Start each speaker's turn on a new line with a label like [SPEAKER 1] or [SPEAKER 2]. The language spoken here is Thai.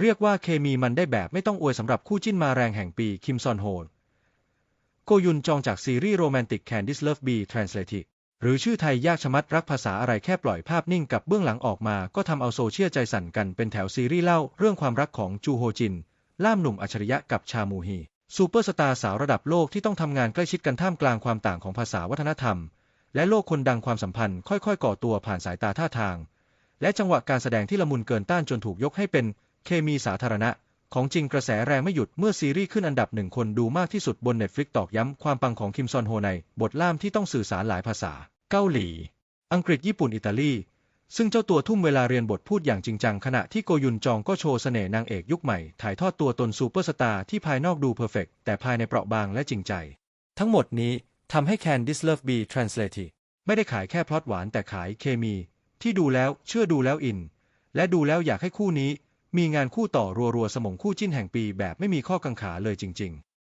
[SPEAKER 1] เรียกว่าเคมีมันได้แบบไม่ต้องอวยสำหรับคู่จิ้นมาแรงแห่งปีคิมซอนโฮโกยุนจองจากซีรีส์โรแมนติก Candice Love Be Translated หรือชื่อไทยยากชะมัดรักภาษาอะไรแค่ปล่อยภาพนิ่งกับเบื้องหลังออกมาก็ทำเอาโซเชียลใจสั่นกันเป็นแถวซีรีส์เล่าเรื่องความรักของจูโฮจิน ล่ามหนุ่มอัจฉริยะกับชามูฮีซูเปอร์สตาร์สาวระดับโลกที่ต้องทำงานใกล้ชิดกันท่ามกลางความต่างของภาษาวัฒนธรรม และโลกคนดังความสัมพันธ์ค่อยๆ ก่อตัวผ่านสายตาท่าทาง และจังหวะการแสดงที่ละมุนเกินต้านจนถูกยกให้เป็น เคมีสาธารณะ ของจริงกระแสแรงไม่หยุดเมื่อซีรีส์ขึ้นอันดับหนึ่งคนดูมากที่สุดบน Netflix ตอกย้ำความปังของคิมซอนโฮใน บทล่ามที่ต้องสื่อสารหลายภาษา เกาหลี อังกฤษญี่ปุ่นอิตาลี ซึ่งเจ้าตัวทุ่มเวลาเรียนบทพูดอย่างจริงจังขณะที่โกยุนจองก็โชว์เสน่ห์นางเอกยุคใหม่ ถ่ายทอดตัวตนซูเปอร์สตาร์ที่ภายนอกดูเพอร์เฟกแต่ภายในเปราะบางและจริงใจ ทั้งหมดนี้ทำให้ Candice Love Be Translated ไม่ได้ขายแค่พล็อตหวานแต่ขายเคมี ที่ดูแล้วเชื่อดูแล้วอิน และดูแล้วอยากให้คู่นี้ มีงานคู่ต่อรัวๆสมงคู่จิ้นแห่งปีแบบไม่มีข้อกังขาเลยจริงๆ